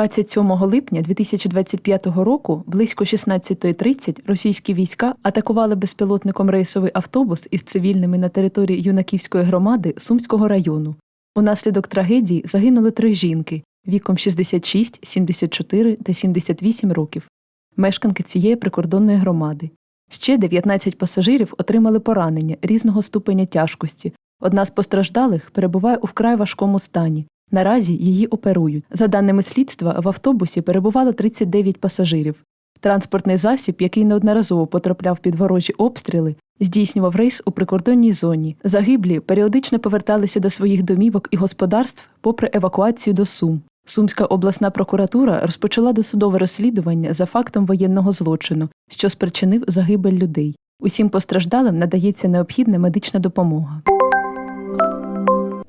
27 липня 2025 року близько 16.30 російські війська атакували безпілотником рейсовий автобус із цивільними на території юнаківської громади Сумського району. Унаслідок трагедії загинули три жінки віком 66, 74 та 78 років, мешканки цієї прикордонної громади. Ще 19 пасажирів отримали поранення різного ступеня тяжкості. Одна з постраждалих перебуває у вкрай важкому стані. Наразі її оперують. За даними слідства, в автобусі перебувало 39 пасажирів. Транспортний засіб, який неодноразово потрапляв під ворожі обстріли, здійснював рейс у прикордонній зоні. Загиблі періодично поверталися до своїх домівок і господарств попри евакуацію до Сум. Сумська обласна прокуратура розпочала досудове розслідування за фактом воєнного злочину, що спричинив загибель людей. Усім постраждалим надається необхідна медична допомога.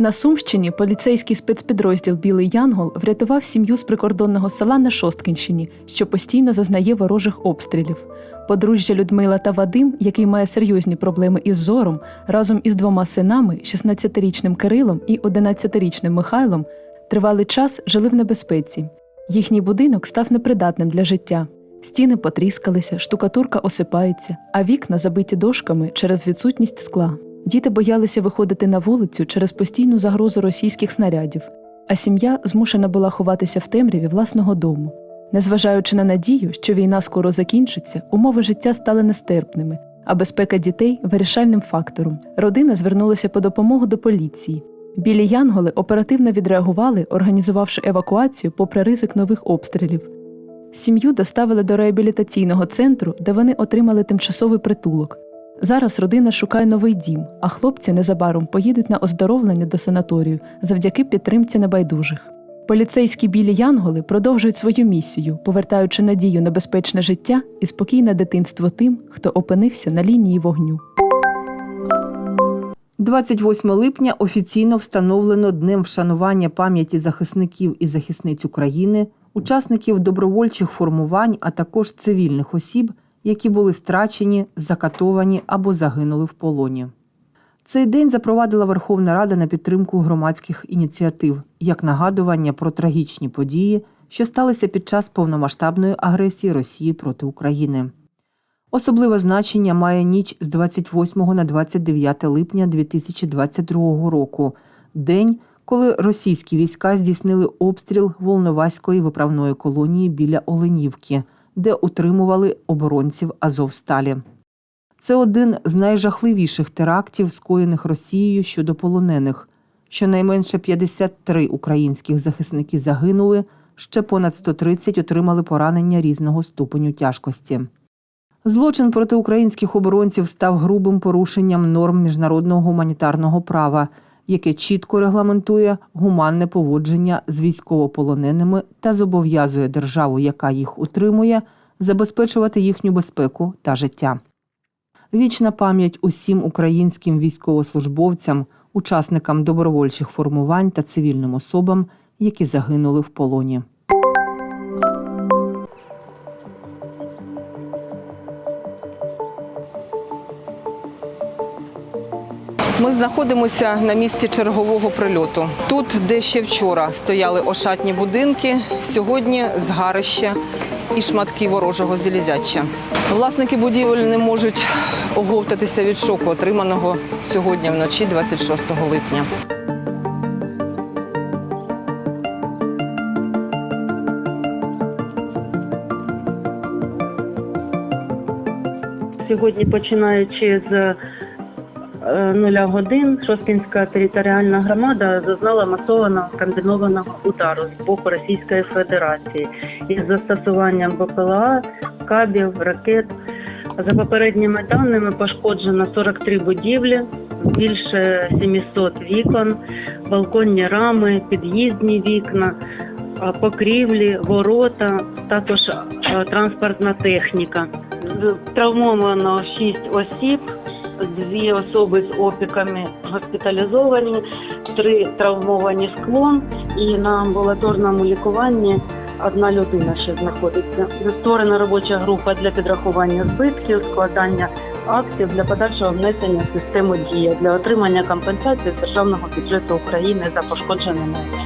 На Сумщині поліцейський спецпідрозділ Білий Янгол врятував сім'ю з прикордонного села на Шосткинщині, що постійно зазнає ворожих обстрілів. Подружжя Людмила та Вадим, який має серйозні проблеми із зором, разом із двома синами, 16-річним Кирилом і 11-річним Михайлом, тривалий час жили в небезпеці. Їхній будинок став непридатним для життя. Стіни потріскалися, штукатурка осипається, а вікна забиті дошками через відсутність скла. Діти боялися виходити на вулицю через постійну загрозу російських снарядів, а сім'я змушена була ховатися в темряві власного дому. Незважаючи на надію, що війна скоро закінчиться, умови життя стали нестерпними, а безпека дітей вирішальним фактором. Родина звернулася по допомогу до поліції. Білі янголи оперативно відреагували, організувавши евакуацію попри ризик нових обстрілів. Сім'ю доставили до реабілітаційного центру, де вони отримали тимчасовий притулок. Зараз родина шукає новий дім, а хлопці незабаром поїдуть на оздоровлення до санаторію завдяки підтримці небайдужих. Поліцейські білі янголи продовжують свою місію, повертаючи надію на безпечне життя і спокійне дитинство тим, хто опинився на лінії вогню. 28 липня офіційно встановлено днем вшанування пам'яті захисників і захисниць України, учасників добровольчих формувань, а також цивільних осіб, які були страчені, закатовані або загинули в полоні. Цей день запровадила Верховна Рада на підтримку громадських ініціатив як нагадування про трагічні події, що сталися під час повномасштабної агресії Росії проти України. Особливе значення має ніч з 28 на 29 липня 2022 року, день, коли російські війська здійснили обстріл Волноваської виправної колонії біля Оленівки, де утримували оборонців Азовсталі. Це один з найжахливіших терактів, скоєних Росією щодо полонених. Щонайменше 53 українських захисники загинули, ще понад 130 отримали поранення різного ступеню тяжкості. Злочин проти українських оборонців став грубим порушенням норм міжнародного гуманітарного права, яке чітко регламентує гуманне поводження з військовополоненими та зобов'язує державу, яка їх утримує, забезпечувати їхню безпеку та життя. Вічна пам'ять усім українським військовослужбовцям, учасникам добровольчих формувань та цивільним особам, які загинули в полоні. Ми знаходимося на місці чергового прильоту. Тут, де ще вчора стояли ошатні будинки, сьогодні згарище і шматки ворожого залізяча. Власники будівель не можуть оговтатися від шоку, отриманого сьогодні вночі, 26 липня. Сьогодні, починаючи з нуля годин, Шосткінська територіальна громада зазнала масованого комбінованого удару з боку Російської Федерації із застосуванням БПЛА, кабів, ракет. За попередніми даними пошкоджено 43 будівлі, більше 700 вікон, балконні рами, під'їздні вікна, покрівлі, ворота, також транспортна техніка. Травмовано 6 осіб, дві особи з опіками госпіталізовані, три травмовані склон і на амбулаторному лікуванні одна людина ще знаходиться. Створена робоча група для підрахування збитків, складання актів для подальшого внесення в систему дія для отримання компенсації з державного бюджету України за пошкоджене майно.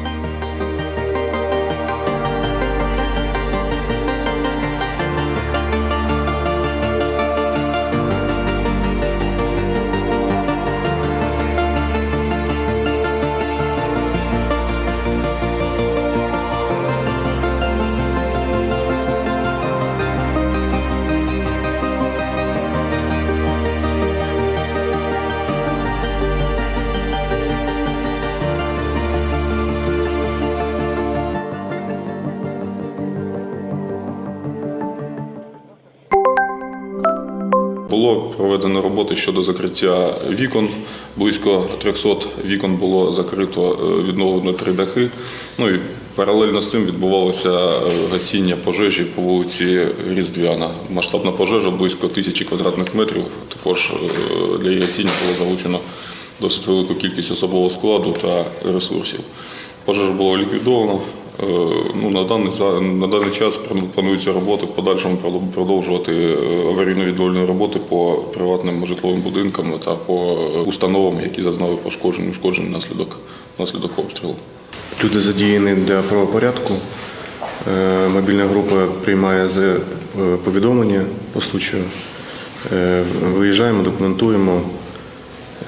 Роботи щодо закриття вікон. Близько 300 вікон було закрито, е, відновлено три дахи. Ну і паралельно з цим відбувалося е, гасіння пожежі по вулиці Різдвяна. Масштабна пожежа близько тисячі квадратних метрів. Також е, для її гасіння було залучено досить велику кількість особового складу та ресурсів. Пожежа була ліквідована. Е, Ну, на, даний, за- на даний час плануються роботи в подальшому продовжувати е, аварійно-відновлені роботи по приватним житловим будинкам та по е, установам, які зазнали пошкоджень, ушкоджень внаслідок, внаслідок обстрілу. Люди задіяні для правопорядку. Мобільна група приймає з- повідомлення по случаю. Виїжджаємо, документуємо.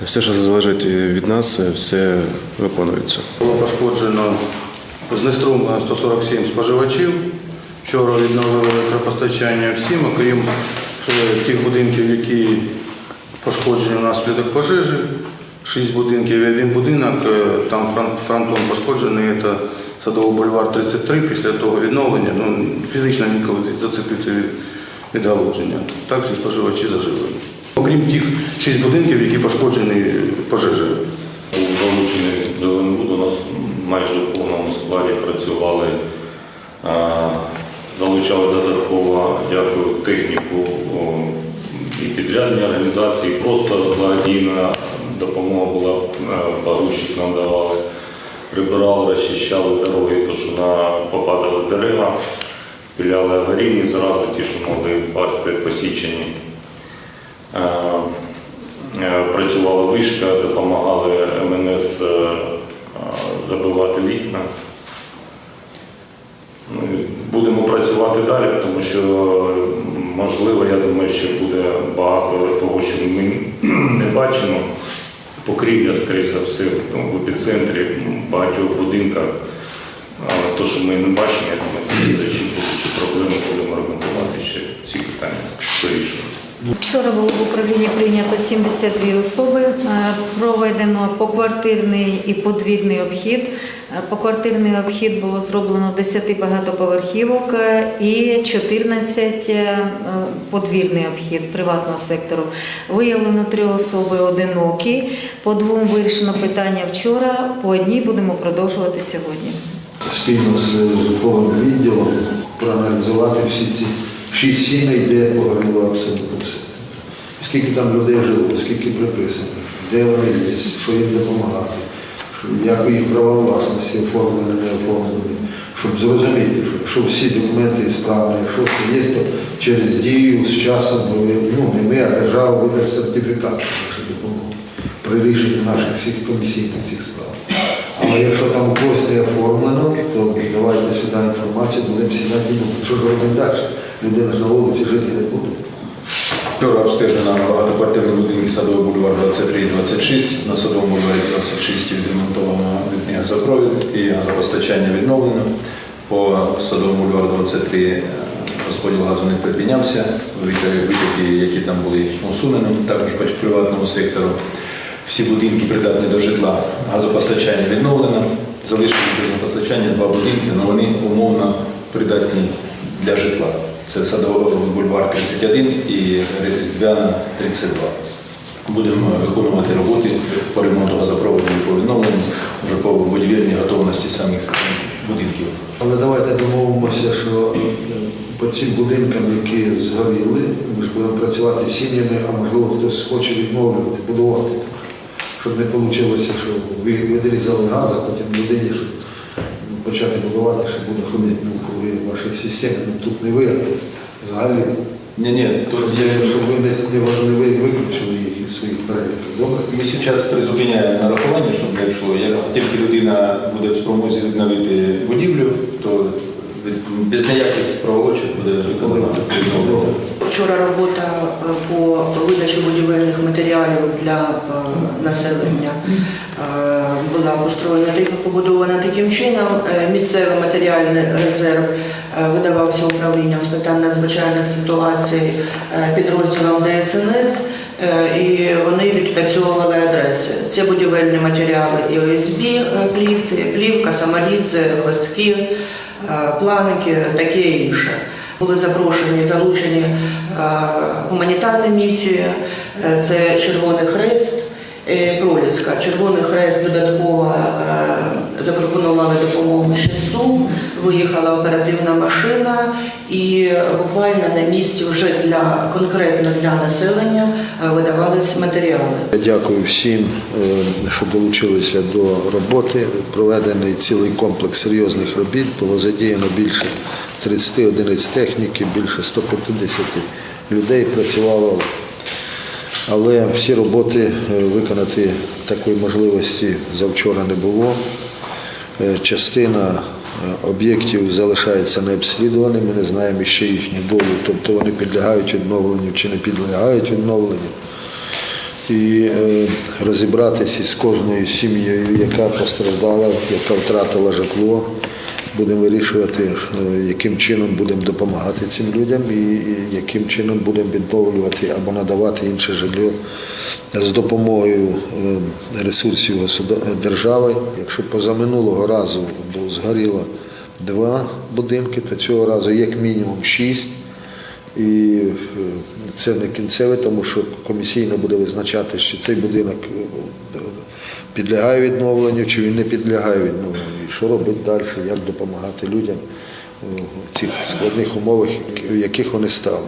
Все, що залежить від нас, все виконується. Було пошкоджено знеструмлено 147 споживачів. Вчора відновили електропостачання всім, окрім тих будинків, які пошкоджені внаслідок пожежі. Шість будинків і один будинок, е, там фронт- фронтон пошкоджений, це Садовий бульвар 33, після того відновлення, ну, фізично ніколи зацепити від, від галуження. Так всі споживачі зажили. Окрім тих шість будинків, які пошкоджені пожежею. У залучений Зеленбуд у нас майже в повному складі працювали, залучали додатково, дякую, техніку і підрядні організації, просто благодійна допомога була, парущик нам давали. Прибирали, розчищали дороги, то що на попадали дерева, піляли аварійні зразу, ті, що могли пасти посічені. Працювала вишка, допомагали МНС е, забивати вікна. Ну, Будемо працювати далі, тому що можливо, я думаю, що буде багато того, що ми не бачимо. Покрівля, скоріше за все, ну, в епіцентрі в багатьох будинках. То, що ми не бачимо, я думаю, будуть проблеми будемо ремонтувати ще ці питання вирішувати. Вчора було в управлінні прийнято 72 особи. Е, Проведено поквартирний і подвірний обхід. Е, Поквартирний обхід було зроблено 10 багатоповерхівок е, і 14 е, подвірний обхід приватного сектору. Виявлено три особи одинокі. По двом вирішено питання вчора, по одній будемо продовжувати сьогодні. спільно з житловим відділом проаналізувати всі ці шість сімей, де погоріло абсолютно все. Скільки там людей жило, скільки приписано, де вони що їм допомагати, що, як їх права власності оформлені, не оформлені, щоб зрозуміти, що всі документи справні, якщо це є, то через дію з часом ну, не ми, а держава видасть сертифікат нашу допомогу при рішенні наших всіх комісійних цих справ. Але якщо там когось не оформлено, то давайте сюди інформацію, будемо сідати, що ж робимо далі. Людина ж на вулиці жити не буде. Вчора обстежена багатоквартирні будинки Садовий бульвар 23 і 26. На Садовому бульварі 26 відремонтовано літній газопровід і газопостачання відновлено. По Садовому бульвару 23 е, розподіл газу не припинявся. Витяги, які там були усунені, також по приватному сектору. Всі будинки придатні до житла. Газопостачання відновлено. Залишили без газопостачання два будинки, але вони умовно придатні для житла. Це Садовий бульвар 31 і Різдвяна 32. Будемо виконувати роботи по ремонту газопроводу і по відновленню, вже по будівельній готовності самих будинків. Але давайте домовимося, що е, по цим будинкам, які згоріли, ми ж будемо працювати з сім'ями, а можливо хтось хоче відновлювати, будувати. Щоб не вийшло, що ви відрізали газ, а потім людині почати будувати, що буде ходити коли ваші системи. Ну, тут не ви, а тут взагалі. Ні, ні, Щоб, я, щоб ви не, не, ви- виключили їх із своїх переліків. Добре? Ми зараз призупиняємо нарахування, щоб якщо як тільки людина буде в спромозі відновити будівлю, то без ніяких проволочок буде виконано відновлення. Вчора робота е, по видачі будівельних матеріалів для е, населення е, була построєна та побудована таким чином. Е, Місцевий матеріальний резерв е, видавався управлінням з питань надзвичайних ситуацій е, підрозділом ДСНС. І вони відпрацьовували адреси. Це будівельні матеріали і ОСБ плівки, плівка, саморізи, е, планики, таке інше. Були запрошені, залучені гуманітарні місії, це Червоний Хрест, Проліска. Червоний Хрест додатково е, запропонували допомогу ще Сум, виїхала оперативна машина і буквально на місці вже для конкретно для населення е, видавались матеріали. Дякую всім, е, що долучилися до роботи. Проведений цілий комплекс серйозних робіт. Було задіяно більше 30 одиниць техніки, більше 150 людей працювало. Але всі роботи е, виконати такої можливості завчора не було. Е, Частина е, об'єктів залишається необслідуваними, ми не знаємо ще їхню долю, тобто вони підлягають відновленню чи не підлягають відновленню. І розібратися з кожною сім'єю, яка постраждала, яка втратила житло. Будемо вирішувати, е, яким чином будемо допомагати цим людям і, яким чином будемо відновлювати або надавати інше житло з допомогою е, ресурсів держави. Якщо позаминулого разу згоріло два будинки, то цього разу як мінімум шість. І е, це не кінцеве, тому що комісійно буде визначати, чи цей будинок підлягає відновленню, чи він не підлягає відновленню. Що робити далі, як допомагати людям в цих складних умовах, в яких вони стали.